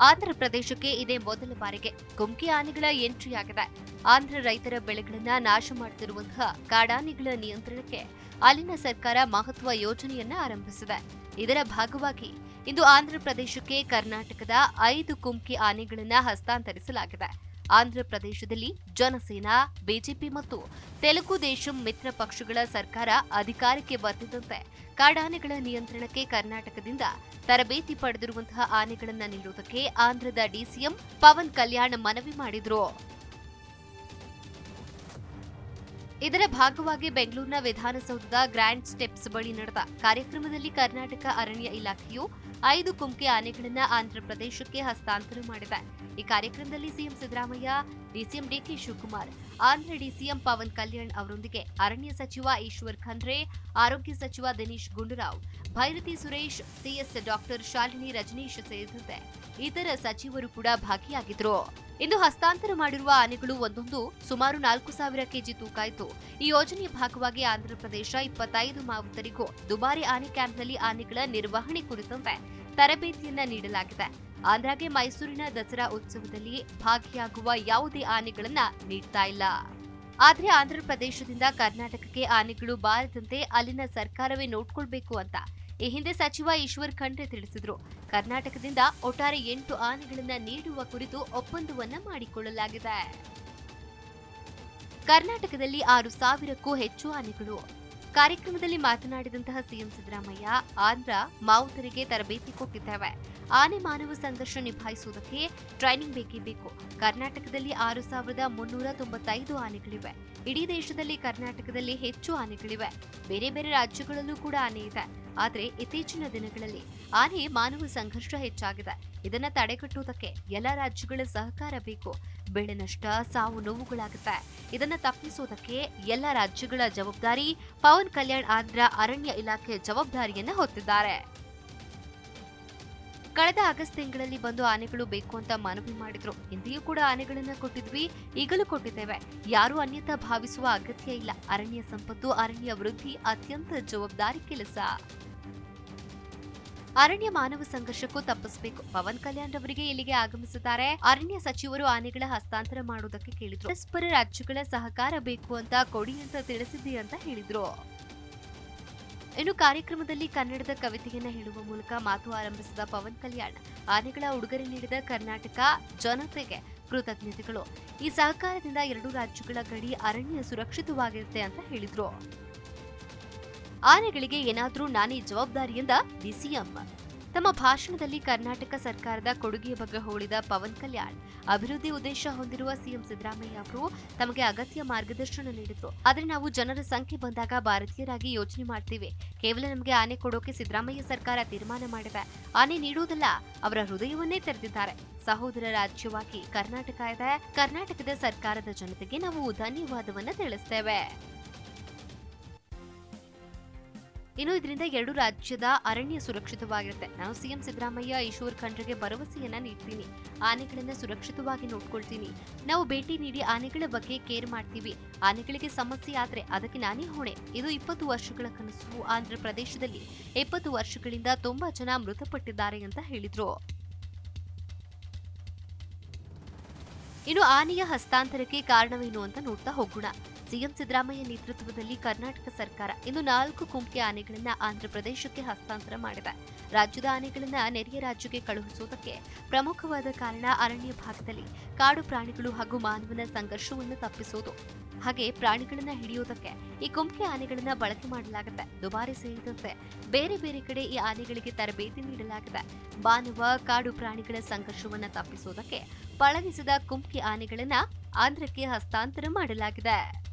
ಆಂಧ್ರ ಪ್ರದೇಶಕ್ಕೆ ಇದೇ ಮೊದಲ ಬಾರಿಗೆ ಗುಂಕಿ ಆನೆಗಳ ಎಂಟ್ರಿಯಾಗಿದೆ. ಆಂಧ್ರ ರೈತರ ಬೆಳೆಗಳನ್ನ ನಾಶ ಮಾಡುತ್ತಿರುವಂತಹ ಕಾಡಾನೆಗಳ ನಿಯಂತ್ರಣಕ್ಕೆ ಅಲ್ಲಿನ ಸರ್ಕಾರ ಮಹತ್ವ ಯೋಜನೆಯನ್ನ ಆರಂಭಿಸಿದೆ. ಇದರ ಭಾಗವಾಗಿ ಇಂದು ಆಂಧ್ರ ಪ್ರದೇಶಕ್ಕೆ ಕರ್ನಾಟಕದ ಐದು ಕುಮ್ಕಿ ಆನೆಗಳನ್ನ ಹಸ್ತಾಂತರಿಸಲಾಗಿದೆ. ಆಂಧ್ರ ಪ್ರದೇಶದಲ್ಲಿ ಜನಸೇನಾ, ಬಿಜೆಪಿ ಮತ್ತು ತೆಲುಗು ದೇಶಂ ಮಿತ್ರ ಪಕ್ಷಗಳ ಸರ್ಕಾರ ಅಧಿಕಾರಕ್ಕೆ ಬರ್ತಿದ್ದಂತೆ ಕಾಡಾನೆಗಳ ನಿಯಂತ್ರಣಕ್ಕೆ ಕರ್ನಾಟಕದಿಂದ ತರಬೇತಿ ಪಡೆದಿರುವಂತಹ ಆನೆಗಳನ್ನು ನೀಡುವುದಕ್ಕೆ ಆಂಧ್ರದ ಡಿಸಿಎಂ ಪವನ್ ಕಲ್ಯಾಣ್ ಮನವಿ ಮಾಡಿದ್ರು. ಇದರ ಭಾಗವಾಗಿ ಬೆಂಗಳೂರಿನ ವಿಧಾನಸೌಧದ ಗ್ರ್ಯಾಂಡ್ ಸ್ಟೆಪ್ಸ್ ಬಳಿ ನಡೆದ ಕಾರ್ಯಕ್ರಮದಲ್ಲಿ ಕರ್ನಾಟಕ ಅರಣ್ಯ ಇಲಾಖೆಯು ಐದು ಕುಮ್ಕೆ ಆನೆಗಳನ್ನು ಆಂಧ್ರಪ್ರದೇಶಕ್ಕೆ ಹಸ್ತಾಂತರ ಮಾಡಿದೆ. ಈ ಕಾರ್ಯಕ್ರಮದಲ್ಲಿ CM Siddaramaiah DCM DK Shivakumar. Andhra DCM Pawan Kalyan ಅವರೊಂದಿಗೆ ಅರಣ್ಯ ಸಚಿವ ಈಶ್ವರ್ ಖಂಡ್ರೆ, ಆರೋಗ್ಯ ಸಚಿವ ದಿನೇಶ್ ಗುಂಡೂರಾವ್, ಭೈರತಿ ಸುರೇಶ್ ಸಿಎಸ್ ಡಾಕ್ಟರ್ ಶಾಲಿನಿ ರಜನೀಶ್ ಸೇರಿದಂತೆ ಇತರ ಸಚಿವರು ಕೂಡ ಭಾಗಿಯಾಗಿದ್ರು. ಇಂದು ಹಸ್ತಾಂತರ ಮಾಡಿರುವ ಆನೆಗಳು ಒಂದೊಂದು ಸುಮಾರು ನಾಲ್ಕು ಸಾವಿರ ಕೆಜಿ ತೂಕ ಇತ್ತು ಈ ಯೋಜನೆಯ ಭಾಗವಾಗಿ ಆಂಧ್ರಪ್ರದೇಶ ಇಪ್ಪತ್ತೈದು ಮಾವುತರಿಗೂ ದುಬಾರಿ ಆನೆ ಕ್ಯಾಂಪ್ನಲ್ಲಿ ಆನೆಗಳ ನಿರ್ವಹಣೆ ಕುರಿತಂತೆ ತರಬೇತಿಯನ್ನ ನೀಡಲಾಗಿದೆ. ಆಂಧ್ರಗೆ ಮೈಸೂರಿನ ದಸರಾ ಉತ್ಸವದಲ್ಲಿ ಭಾಗಿಯಾಗುವ ಯಾವುದೇ ಆನೆಗಳನ್ನ ನೀಡ್ತಾ ಇಲ್ಲ. ಆದ್ರೆ ಆಂಧ್ರ ಪ್ರದೇಶದಿಂದ ಕರ್ನಾಟಕಕ್ಕೆ ಆನೆಗಳು ಬಾರದಂತೆ ಅಲ್ಲಿನ ಸರ್ಕಾರವೇ ನೋಡ್ಕೊಳ್ಬೇಕು ಅಂತ ಈ ಹಿಂದೆ ಸಚಿವ ಈಶ್ವರ್ ಖಂಡ್ರೆ ತಿಳಿಸಿದ್ರು. ಕರ್ನಾಟಕದಿಂದ ಒಟ್ಟಾರೆ ಎಂಟು ಆನೆಗಳನ್ನ ನೀಡುವ ಕುರಿತು ಒಪ್ಪಂದವನ್ನ ಮಾಡಿಕೊಳ್ಳಲಾಗಿದೆ. ಕರ್ನಾಟಕದಲ್ಲಿ ಆರು ಸಾವಿರಕ್ಕೂ ಹೆಚ್ಚು ಆನೆಗಳು. ಕಾರ್ಯಕ್ರಮದಲ್ಲಿ ಮಾತನಾಡಿದಂತಹ ಸಿಎಂ ಸಿದ್ದರಾಮಯ್ಯ, ಆಂಧ್ರ ಮಾವುತರಿಗೆ ತರಬೇತಿ ಕೊಟ್ಟಿದ್ದೇವೆ. ಆನೆ ಮಾನವ ಸಂಘರ್ಷ ನಿಭಾಯಿಸುವುದಕ್ಕೆ ಟ್ರೈನಿಂಗ್ ಬೇಕೇ ಬೇಕು. ಕರ್ನಾಟಕದಲ್ಲಿ ಆರು ಸಾವಿರದ ಮುನ್ನೂರ ತೊಂಬತ್ತೈದು ಆನೆಗಳಿವೆ. ಇಡೀ ದೇಶದಲ್ಲಿ ಕರ್ನಾಟಕದಲ್ಲಿ ಹೆಚ್ಚು ಆನೆಗಳಿವೆ. ಬೇರೆ ಬೇರೆ ರಾಜ್ಯಗಳಲ್ಲೂ ಕೂಡ ಆನೆ ಇದೆ. ಆದ್ರೆ ಇತ್ತೀಚಿನ ದಿನಗಳಲ್ಲಿ ಆನೆ ಮಾನವ ಸಂಘರ್ಷ ಹೆಚ್ಚಾಗಿದೆ. ಇದನ್ನ ತಡೆಗಟ್ಟುವುದಕ್ಕೆ ಎಲ್ಲ ರಾಜ್ಯಗಳ ಸಹಕಾರ ಬೇಕು. ಬೆಳೆ ನಷ್ಟ, ಸಾವು ನೋವುಗಳಾಗುತ್ತೆ. ಇದನ್ನ ತಪ್ಪಿಸುವುದಕ್ಕೆ ಎಲ್ಲ ರಾಜ್ಯಗಳ ಜವಾಬ್ದಾರಿ. ಪವನ್ ಕಲ್ಯಾಣ್ ಆಂಧ್ರ ಅರಣ್ಯ ಇಲಾಖೆ ಜವಾಬ್ದಾರಿಯನ್ನ ಹೊತ್ತಿದ್ದಾರೆ. ಕಳೆದ ಆಗಸ್ಟ್ ತಿಂಗಳಲ್ಲಿ ಬಂದು ಆನೆಗಳು ಬೇಕು ಅಂತ ಮನವಿ ಮಾಡಿದ್ರು. ಹಿಂದೆಯೂ ಕೂಡ ಆನೆಗಳನ್ನ ಕೊಟ್ಟಿದ್ವಿ, ಈಗಲೂ ಕೊಟ್ಟಿದ್ದೇವೆ. ಯಾರು ಅನ್ಯತಾ ಭಾವಿಸುವ ಅಗತ್ಯ ಇಲ್ಲ. ಅರಣ್ಯ ಸಂಪತ್ತು, ಅರಣ್ಯ ವೃದ್ಧಿ ಅತ್ಯಂತ ಜವಾಬ್ದಾರಿ ಕೆಲಸ. ಅರಣ್ಯ ಮಾನವ ಸಂಘರ್ಷಕ್ಕೂ ತಪ್ಪಿಸಬೇಕು. ಪವನ್ ಕಲ್ಯಾಣ್ ರವರಿಗೆ ಇಲ್ಲಿಗೆ ಆಗಮಿಸುತ್ತಾರೆ ಅರಣ್ಯ ಸಚಿವರು ಆನೆಗಳ ಹಸ್ತಾಂತರ ಮಾಡುವುದಕ್ಕೆ ಕೇಳಿದ್ರು. ಪರಸ್ಪರ ರಾಜ್ಯಗಳ ಸಹಕಾರ ಬೇಕು ಅಂತ ಕೊಡಿ ಅಂತ ತಿಳಿಸಿದ್ದಿ ಅಂತ ಹೇಳಿದ್ರು. ಇನ್ನು ಕಾರ್ಯಕ್ರಮದಲ್ಲಿ ಕನ್ನಡದ ಕವಿತೆಯನ್ನು ಹೇಳುವ ಮೂಲಕ ಮಾತು ಆರಂಭಿಸಿದ ಪವನ್ ಕಲ್ಯಾಣ್, ಆನೆಗಳ ಉಡುಗೊರೆ ನೀಡಿದ ಕರ್ನಾಟಕ ಜನತೆಗೆ ಕೃತಜ್ಞತೆಗಳು. ಈ ಸಹಕಾರದಿಂದ ಎರಡು ರಾಜ್ಯಗಳ ಗಡಿ ಅರಣ್ಯ ಸುರಕ್ಷಿತವಾಗಿರುತ್ತೆ ಅಂತ ಹೇಳಿದ್ರು. ಆನೆಗಳಿಗೆ ಏನಾದರೂ ನಾನೇ ಜವಾಬ್ದಾರಿಯಿಂದ ಡಿಸಿಎಂ ತಮ್ಮ ಭಾಷಣದಲ್ಲಿ ಕರ್ನಾಟಕ ಸರ್ಕಾರದ ಕೊಡುಗೆಯ ಬಗ್ಗೆ ಹೋಳಿದ ಪವನ್ ಕಲ್ಯಾಣ್, ಅಭಿವೃದ್ಧಿ ಉದ್ದೇಶ ಹೊಂದಿರುವ ಸಿಎಂ ಸಿದ್ದರಾಮಯ್ಯ ಅವರು ತಮಗೆ ಅಗತ್ಯ ಮಾರ್ಗದರ್ಶನ ನೀಡಿದ್ರು. ಆದರೆ ನಾವು ಜನರ ಸಂಖ್ಯೆ ಬಂದಾಗ ಭಾರತೀಯರಾಗಿ ಯೋಚನೆ ಮಾಡ್ತೀವಿ. ಕೇವಲ ನಮಗೆ ಆನೆ ಕೊಡೋಕೆ ಸಿದ್ದರಾಮಯ್ಯ ಸರ್ಕಾರ ತೀರ್ಮಾನ ಮಾಡಿದೆ. ಆನೆ ನೀಡುವುದಲ್ಲ ಅವರ ಹೃದಯವನ್ನೇ ತೆರೆದಿದ್ದಾರೆ. ಸಹೋದರ ರಾಜ್ಯವಾಗಿ ಕರ್ನಾಟಕ ಇದೆ. ಕರ್ನಾಟಕದ ಸರ್ಕಾರದ ಜನತೆಗೆ ನಾವು ಧನ್ಯವಾದವನ್ನು ತಿಳಿಸ್ತೇವೆ. ಇನ್ನು ಇದರಿಂದ ಎರಡು ರಾಜ್ಯದ ಅರಣ್ಯ ಸುರಕ್ಷಿತವಾಗಿರುತ್ತೆ. ನಾನು ಸಿಎಂ ಸಿದ್ದರಾಮಯ್ಯ ಈಶ್ವರ್ ಖಂಡ್ರೆಗೆ ಭರವಸೆಯನ್ನ ನೀಡ್ತೀನಿ. ಆನೆಗಳನ್ನ ಸುರಕ್ಷಿತವಾಗಿ ನೋಡ್ಕೊಳ್ತೀನಿ. ನಾವು ಭೇಟಿ ನೀಡಿ ಆನೆಗಳ ಬಗ್ಗೆ ಕೇರ್ ಮಾಡ್ತೀವಿ. ಆನೆಗಳಿಗೆ ಸಮಸ್ಯೆ ಆದ್ರೆ ಅದಕ್ಕೆ ನಾನೇ ಹೊಣೆ. ಇದು ಇಪ್ಪತ್ತು ವರ್ಷಗಳ ಕನಸು. ಆಂಧ್ರ ಪ್ರದೇಶದಲ್ಲಿ ಇಪ್ಪತ್ತು ವರ್ಷಗಳಿಂದ ತುಂಬಾ ಜನ ಮೃತಪಟ್ಟಿದ್ದಾರೆ ಅಂತ ಹೇಳಿದ್ರು. ಇನ್ನು ಆನೆಯ ಹಸ್ತಾಂತರಕ್ಕೆ ಕಾರಣವೇನು ಅಂತ ನೋಡ್ತಾ ಹೋಗೋಣ. ಸಿಎಂ ಸಿದ್ದರಾಮಯ್ಯ ನೇತೃತ್ವದಲ್ಲಿ ಕರ್ನಾಟಕ ಸರ್ಕಾರ ಇಂದು ನಾಲ್ಕು ಕುಂಕಿ ಆನೆಗಳನ್ನ ಆಂಧ್ರಪ್ರದೇಶಕ್ಕೆ ಹಸ್ತಾಂತರ ಮಾಡಿದೆ. ರಾಜ್ಯದ ಆನೆಗಳನ್ನ ನೆರೆಯ ರಾಜ್ಯಕ್ಕೆ ಕಳುಹಿಸುವುದಕ್ಕೆ ಪ್ರಮುಖವಾದ ಕಾರಣ ಅರಣ್ಯ ಭಾಗದಲ್ಲಿ ಕಾಡು ಪ್ರಾಣಿಗಳು ಹಾಗೂ ಮಾನವನ ಸಂಘರ್ಷವನ್ನು ತಪ್ಪಿಸುವುದು ಹಾಗೆ ಪ್ರಾಣಿಗಳನ್ನ ಹಿಡಿಯುವುದಕ್ಕೆ ಈ ಕುಂಕಿ ಆನೆಗಳನ್ನ ಬಳಕೆ ಮಾಡಲಾಗುತ್ತೆ. ದುಬಾರಿ ಸೇರಿದಂತೆ ಬೇರೆ ಬೇರೆ ಕಡೆ ಈ ಆನೆಗಳಿಗೆ ತರಬೇತಿ ನೀಡಲಾಗಿದೆ. ಮಾನವ, ಕಾಡು ಪ್ರಾಣಿಗಳ ಸಂಘರ್ಷವನ್ನ ತಪ್ಪಿಸುವುದಕ್ಕೆ ಪಳಗಿಸಿದ ಕುಂಕಿ ಆನೆಗಳನ್ನ ಆಂಧ್ರಕ್ಕೆ ಹಸ್ತಾಂತರ ಮಾಡಲಾಗಿದೆ.